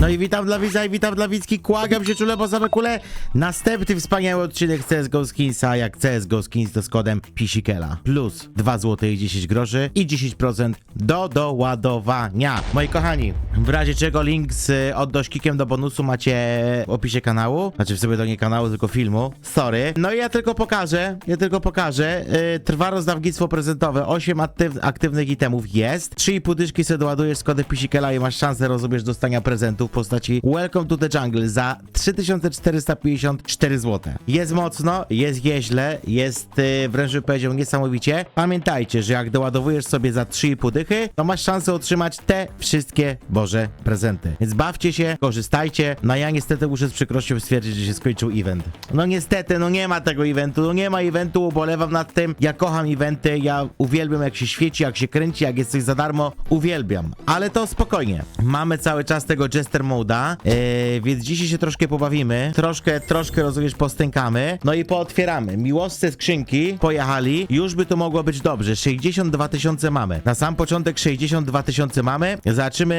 No i witam dla widza i witam dla widzki, kłagam się czule, bo same kule. Następny wspaniały odcinek CSGO Skinsa, jak CSGO Skins to z kodem Pisikela. Plus 2 zł i 10 groszy i 10% do doładowania. Moi kochani, w razie czego link z odnośnikiem do bonusu macie w opisie kanału. Znaczy w sobie to nie kanału, tylko filmu. Sorry. No i ja tylko pokażę, ja tylko pokażę. Yy, trwa rozdawnictwo prezentowe. 8 aktyw aktywnych itemów jest. 3,5 dyszki sobie doładujesz z kodem Pisikela i masz szansę, rozumiesz, dostania prezentów w postaci Welcome to the Jungle za 3454 zł. Jest mocno, jest nieźle, jest yy, wręcz powiedział niesamowicie. Pamiętajcie, że jak doładowujesz sobie za 3,5 dychy, to masz szansę otrzymać te wszystkie Boże prezenty. Więc bawcie się, korzystajcie. No ja niestety muszę z przykrością stwierdzić, że się skończył event. No niestety, no nie ma tego eventu, no nie ma eventu, ubolewam nad tym. Ja kocham eventy, ja uwielbiam jak się świeci, jak się kręci, jak jest coś za darmo, uwielbiam. Ale to spokojnie. Mamy cały czas tego Jester Moda, yy, więc dzisiaj się troszkę pobawimy. Troszkę, troszkę rozumiesz, postękamy. No i pootwieramy. Miłosce skrzynki pojechali. Już by to mogło być dobrze. 62 tysiące mamy. Na sam początek 62 tysiące mamy. Zobaczymy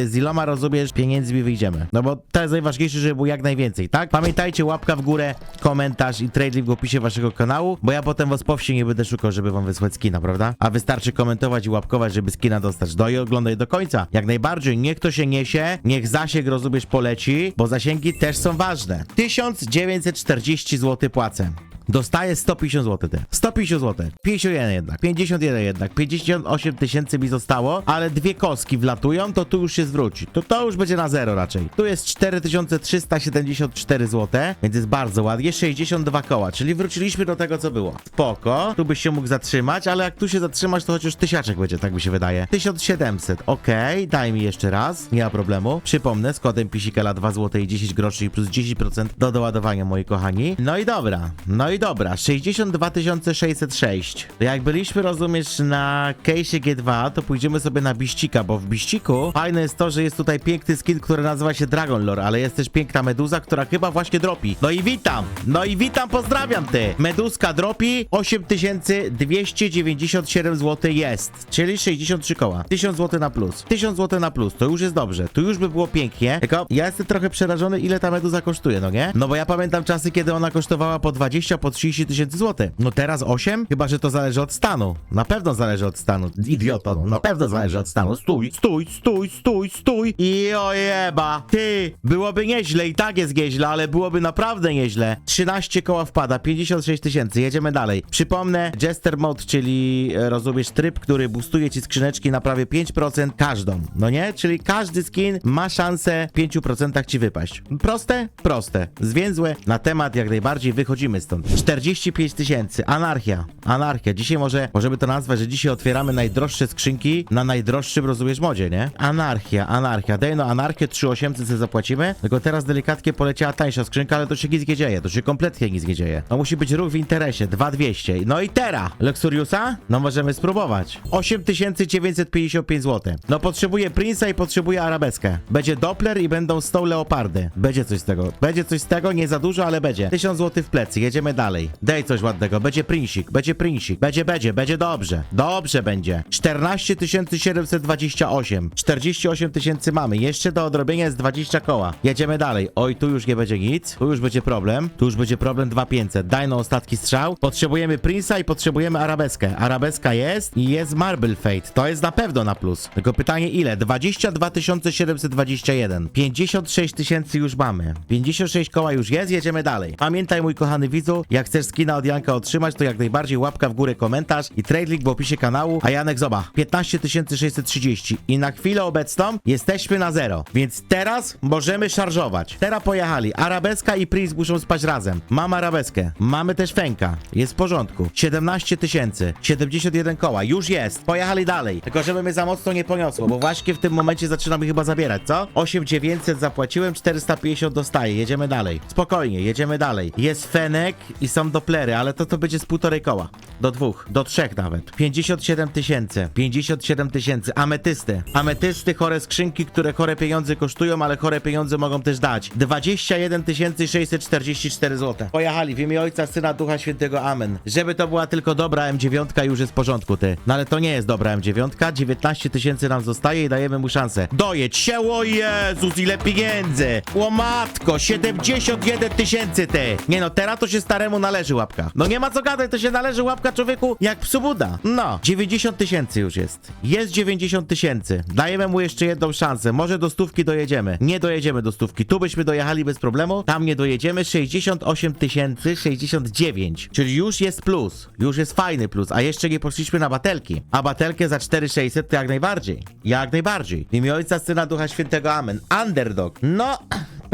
yy, z iloma rozumiesz pieniędzmi wyjdziemy. No bo to jest najważniejsze, żeby było jak najwięcej, tak? Pamiętajcie, łapka w górę, komentarz i trade link w opisie waszego kanału, bo ja potem was po wsi nie będę szukał, żeby wam wysłać skina, prawda? A wystarczy komentować i łapkować, żeby skina dostać. Do i oglądaj do końca. Jak najbardziej, niech to się niesie, niech zasięg rozumiesz poleci, bo zasięgi też są ważne. 1940 zł płacę. Dostaję 150 zł ty. 150 zł. 51 jednak. 51 jednak. 58 tysięcy mi zostało, ale dwie kostki wlatują, to tu już się zwróci. To to już będzie na zero raczej. Tu jest 4374 zł, więc jest bardzo ładnie. 62 koła, czyli wróciliśmy do tego, co było. Spoko. Tu byś się mógł zatrzymać, ale jak tu się zatrzymasz, to chociaż tysiaczek będzie, tak mi się wydaje. 1700. Okej, daj mi jeszcze raz. Nie ma problemu. Przypomnę, z kodem Pisikela 2 zł i 10 groszy i plus 10% do doładowania, moi kochani. No i dobra. No i dobra. 62 606. To jak byliśmy, rozumiesz, na case'ie G2, to pójdziemy sobie na Biścika, bo w Biściku fajne jest to, że jest tutaj piękny skin, który nazywa się Dragon Lore, ale jest też piękna meduza, która chyba właśnie dropi. No i witam! No i witam, pozdrawiam ty! Meduska dropi 8297 zł jest, czyli 63 koła. 1000 zł na plus. 1000 zł na plus, to już jest dobrze. Tu już by było pięknie. Tylko ja jestem trochę przerażony, ile ta meduza kosztuje, no nie? No bo ja pamiętam czasy, kiedy ona kosztowała po 20, po 30 tysięcy złotych. No teraz 8? Chyba, że to zależy od stanu. Na pewno zależy od stanu. Idioto, no na pewno zależy od stanu. Stój, stój, stój, stój, stój. I ojeba. Ty, byłoby nieźle i tak jest nieźle, ale byłoby naprawdę nieźle. 13 koła wpada, 56 tysięcy. Jedziemy dalej. Przypomnę, Jester Mode, czyli e, rozumiesz tryb, który boostuje ci skrzyneczki na prawie 5% każdą. No nie? Czyli każdy skin ma szansę w 5% ci wypaść. Proste? Proste. Zwięzłe na temat jak najbardziej wychodzimy stąd. 45 tysięcy. Anarchia. Anarchia. Dzisiaj może, możemy to nazwać, że dzisiaj otwieramy najdroższe skrzynki na najdroższym, rozumiesz, modzie, nie? Anarchia, anarchia. Daj no anarchię 3800 sobie zapłacimy. Tylko teraz delikatnie poleciała tańsza skrzynka, ale to się nic nie dzieje. To się kompletnie nic nie dzieje. To musi być ruch w interesie. 2200. No i teraz. Luxuriusa? No możemy spróbować. 8955 zł. No potrzebuję Prince'a i potrzebuję Arabeskę. Będzie Doppler i będą 100 leopardy. Będzie coś z tego. Będzie coś z tego, nie za dużo, ale będzie. 1000 zł w plecy. Jedziemy dalej. Daj coś ładnego. Będzie Princik, będzie Princik. Będzie, będzie, będzie dobrze. Dobrze będzie. 14 728. 48 tysięcy mamy. Jeszcze do odrobienia jest 20 koła. Jedziemy dalej. Oj, tu już nie będzie nic. Tu już będzie problem. Tu już będzie problem 2500. Daj no ostatni strzał. Potrzebujemy Prince'a i potrzebujemy Arabeskę. Arabeska jest i jest Marble Fate. To jest na pewno na plus. Tylko pytanie ile? 22 721. 56 tysięcy już mamy. 56 koła już jest. Jedziemy dalej. Pamiętaj mój kochany widzu, jak chcesz skina od Janka otrzymać, to jak najbardziej łapka w górę, komentarz i trade link w opisie kanału. A Janek zoba, 15 630 i na chwilę obecną jesteśmy na zero. Więc teraz możemy szarżować. Teraz pojechali. Arabeska i Prince muszą spać razem. Mam arabeskę. Mamy też Fenka. Jest w porządku. 17 tysięcy. 71 koła. Już jest. Pojechali dalej. Tylko żeby mnie za mocno nie poniosło, bo właśnie w tym momencie zaczynamy chyba zabierać, co? 8900 zapłaciłem, 450 dostaję. Jedziemy dalej. Spokojnie, jedziemy dalej. Jest Fenek i są doplery, ale to to będzie z półtorej koła. Do dwóch, do trzech nawet. 57 tysięcy, 57 tysięcy. Ametysty. Ametysty, chore skrzynki, które chore pieniądze kosztują, ale chore pieniądze mogą też dać. 21 644 zł. Pojechali w imię Ojca, Syna, Ducha Świętego. Amen. Żeby to była tylko dobra M9, już jest w porządku, ty. No ale to nie jest dobra M9. 19 tysięcy nam zostaje i dajemy mu szansę. Dojedź się, o Jezus, ile pieniędzy! O matko, 71 tysięcy, ty! Nie no, teraz to się staremu należy łapka. No nie ma co gadać, to się należy łapka człowieku jak psu Buda. No, 90 tysięcy już jest. Jest 90 tysięcy. Dajemy mu jeszcze jedną szansę. Może do stówki dojedziemy. Nie dojedziemy do stówki. Tu byśmy dojechali bez problemu. Tam nie dojedziemy. 68 tysięcy 69. Czyli już jest plus. Już jest fajny plus. A jeszcze nie poszliśmy na batelki. A batelkę za 4600 to jak najbardziej. Jak najbardziej. W imię Ojca, Syna, Ducha Świętego. Amen. Underdog. No...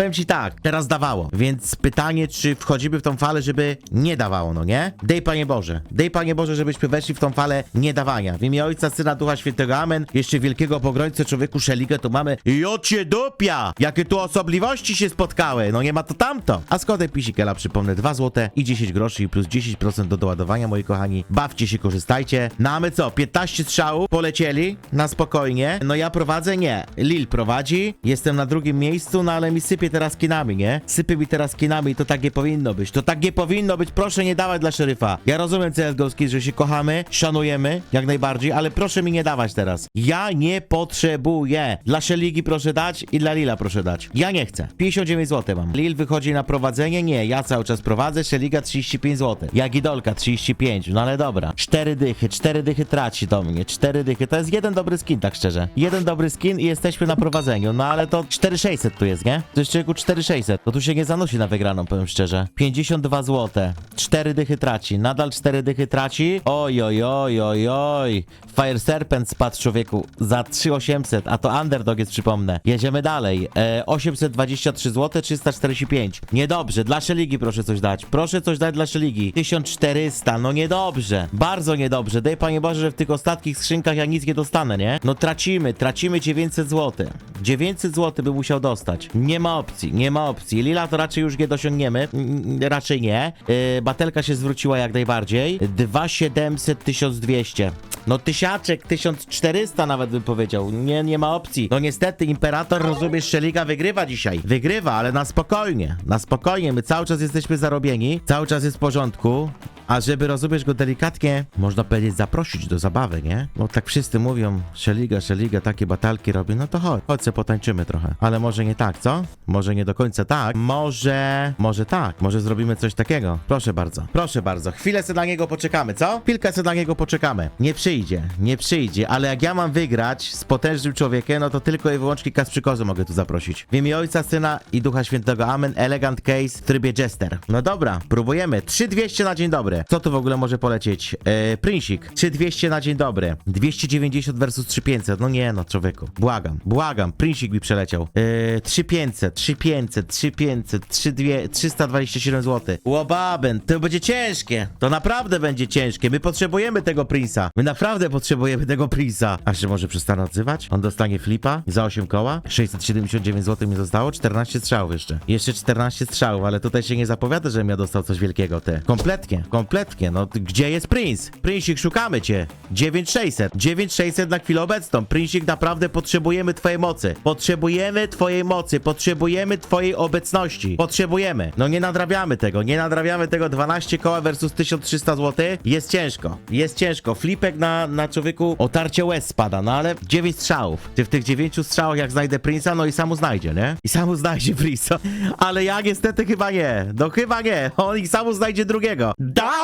Powiem ci tak, teraz dawało, więc pytanie, czy wchodzimy w tą falę, żeby nie dawało, no nie? Dej Panie Boże, dej Panie Boże, żebyśmy weszli w tą falę niedawania. W imię Ojca, Syna, Ducha Świętego, Amen. Jeszcze wielkiego pogrońcę człowieku Szeligę tu mamy. Jocie dupia! Jakie tu osobliwości się spotkały, no nie ma to tamto. A z kodem Pisikela przypomnę 2 zł i 10 groszy i plus 10% do doładowania, moi kochani. Bawcie się, korzystajcie. No my co, 15 strzałów, polecieli na spokojnie. No ja prowadzę, nie. Lil prowadzi, jestem na drugim miejscu, no ale mi sypie teraz kinami, nie? Sypie mi teraz kinami i to tak nie powinno być. To tak nie powinno być, proszę nie dawać dla szeryfa. Ja rozumiem CSGO Skills, że się kochamy, szanujemy, jak najbardziej, ale proszę mi nie dawać teraz. Ja nie potrzebuję. Dla Szeligi proszę dać i dla Lila proszę dać. Ja nie chcę. 59 zł mam. Lil wychodzi na prowadzenie? Nie, ja cały czas prowadzę, Szeliga 35 zł. Jagidolka 35, no ale dobra. Cztery dychy, cztery dychy traci do mnie, cztery dychy. To jest jeden dobry skin, tak szczerze. Jeden dobry skin i jesteśmy na prowadzeniu, no ale to 4600 tu jest, nie? To jest człowieku 4600. To tu się nie zanosi na wygraną, powiem szczerze. 52 zł. Cztery dychy traci, nadal cztery dychy traci. Oj, oj, oj, oj, oj. Fire Serpent spadł człowieku za 3800, a to underdog jest, przypomnę. Jedziemy dalej. E, 823 zł, 345. Niedobrze, dla Szeligi proszę coś dać. Proszę coś dać dla Szeligi. 1400, no niedobrze. Bardzo niedobrze. Daj Panie Boże, że w tych ostatnich skrzynkach ja nic nie dostanę, nie? No tracimy, tracimy 900 zł. 900 zł by musiał dostać. Nie ma opcji, nie ma opcji. Lila to raczej już nie dosiągniemy. Mm, raczej nie. Yy, batelka się zwróciła jak najbardziej. 2700, 1200. No tysiaczek, 1400 nawet bym powiedział. Nie, nie ma opcji. No niestety, Imperator, rozumiesz, Szeliga wygrywa dzisiaj. Wygrywa, ale na spokojnie. Na spokojnie. My cały czas jesteśmy zarobieni. Cały czas jest w porządku. A żeby rozumiesz go delikatnie, można powiedzieć zaprosić do zabawy, nie? Bo tak wszyscy mówią, Szeliga, Szeliga, takie batalki robi, no to chodź, chodź se potańczymy trochę. Ale może nie tak, co? Może nie do końca tak. Może, może tak, może zrobimy coś takiego. Proszę bardzo, proszę bardzo. Chwilę se na niego poczekamy, co? Chwilkę se na niego poczekamy. Nie przyjdzie, nie przyjdzie, ale jak ja mam wygrać z potężnym człowiekiem, no to tylko i wyłącznie Kasprzykozy mogę tu zaprosić. W imię Ojca, Syna i Ducha Świętego, Amen. Elegant case w trybie Jester. No dobra, próbujemy. 3200 na dzień dobry. Co tu w ogóle może polecieć? Eee, Prinsik. 3200 na dzień dobry. 290 versus 3500. No nie no, człowieku. Błagam, błagam. Prinsik mi przeleciał. Eee, 3500, 3500, 3500, 3200, 327 zł. Łobaben, to będzie ciężkie. To naprawdę będzie ciężkie. My potrzebujemy tego Prince'a. My naprawdę potrzebujemy tego Prince'a. A się może przestanę odzywać? On dostanie flipa za 8 koła. 679 zł mi zostało. 14 strzałów jeszcze. Jeszcze 14 strzałów, ale tutaj się nie zapowiada, żebym ja dostał coś wielkiego, ty. Kompletnie, kompletnie. No, ty- gdzie jest Prince? Princik, szukamy cię. 9600. 9600 na chwilę obecną. Princik, naprawdę potrzebujemy twojej mocy. Potrzebujemy twojej mocy. Potrzebujemy twojej obecności. Potrzebujemy. No nie nadrabiamy tego. Nie nadrabiamy tego. 12 koła versus 1300 zł. Jest ciężko. Jest ciężko. Flipek na, na człowieku otarcie łez spada, no ale 9 strzałów. Ty w tych 9 strzałach jak znajdę Prince'a, no i samu znajdzie, nie? I samu znajdzie Prince'a. Ale ja niestety chyba nie. No chyba nie. On i samu znajdzie drugiego. Dobra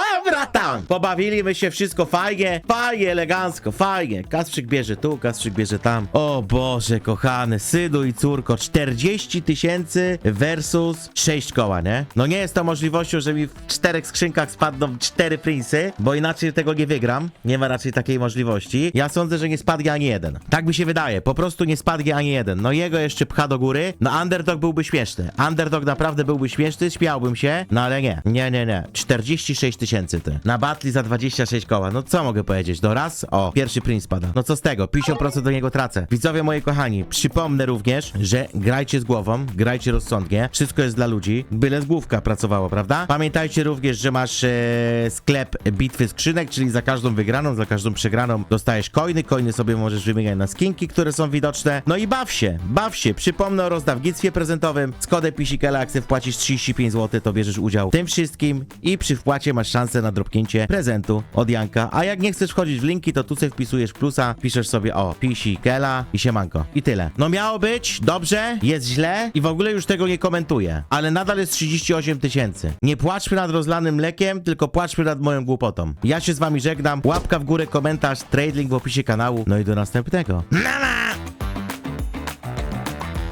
tam! Pobawiliśmy się, wszystko fajnie. Fajnie, elegancko, fajnie. Kasprzyk bierze tu, Kasprzyk bierze tam. O Boże, kochany, synu i córko, 40 tysięcy versus 6 koła, nie? No nie jest to możliwością, że mi w czterech skrzynkach spadną cztery Prince'y, bo inaczej tego nie wygram. Nie ma raczej takiej możliwości. Ja sądzę, że nie spadnie ani jeden. Tak mi się wydaje, po prostu nie spadnie ani jeden. No jego jeszcze pcha do góry. No underdog byłby śmieszny. Underdog naprawdę byłby śmieszny, śmiałbym się, no ale nie. Nie, nie, nie. 46 tysięcy ty. Na Batli za 26 koła. No co mogę powiedzieć? Do raz? O, pierwszy print spada. No co z tego? 50% do niego tracę. Widzowie moi kochani, przypomnę również, że grajcie z głową, grajcie rozsądnie. Wszystko jest dla ludzi. Byle z główka pracowało, prawda? Pamiętajcie również, że masz e, sklep bitwy skrzynek, czyli za każdą wygraną, za każdą przegraną dostajesz coiny. Coiny sobie możesz wymieniać na skinki, które są widoczne. No i baw się, baw się. Przypomnę o rozdawnictwie prezentowym. Z kodem Pisikela, wpłacisz 35 zł, to bierzesz udział w tym wszystkim i przy wpłacie masz szansę na dropnięcie prezentu od Janka. A jak nie chcesz wchodzić w linki, to tu sobie wpisujesz plusa, piszesz sobie o Pisikela i siemanko. I tyle. No miało być, dobrze, jest źle i w ogóle już tego nie komentuję. Ale nadal jest 38 tysięcy. Nie płaczmy nad rozlanym mlekiem, tylko płaczmy nad moją głupotą. Ja się z wami żegnam. Łapka w górę, komentarz, trade link w opisie kanału. No i do następnego. Nara!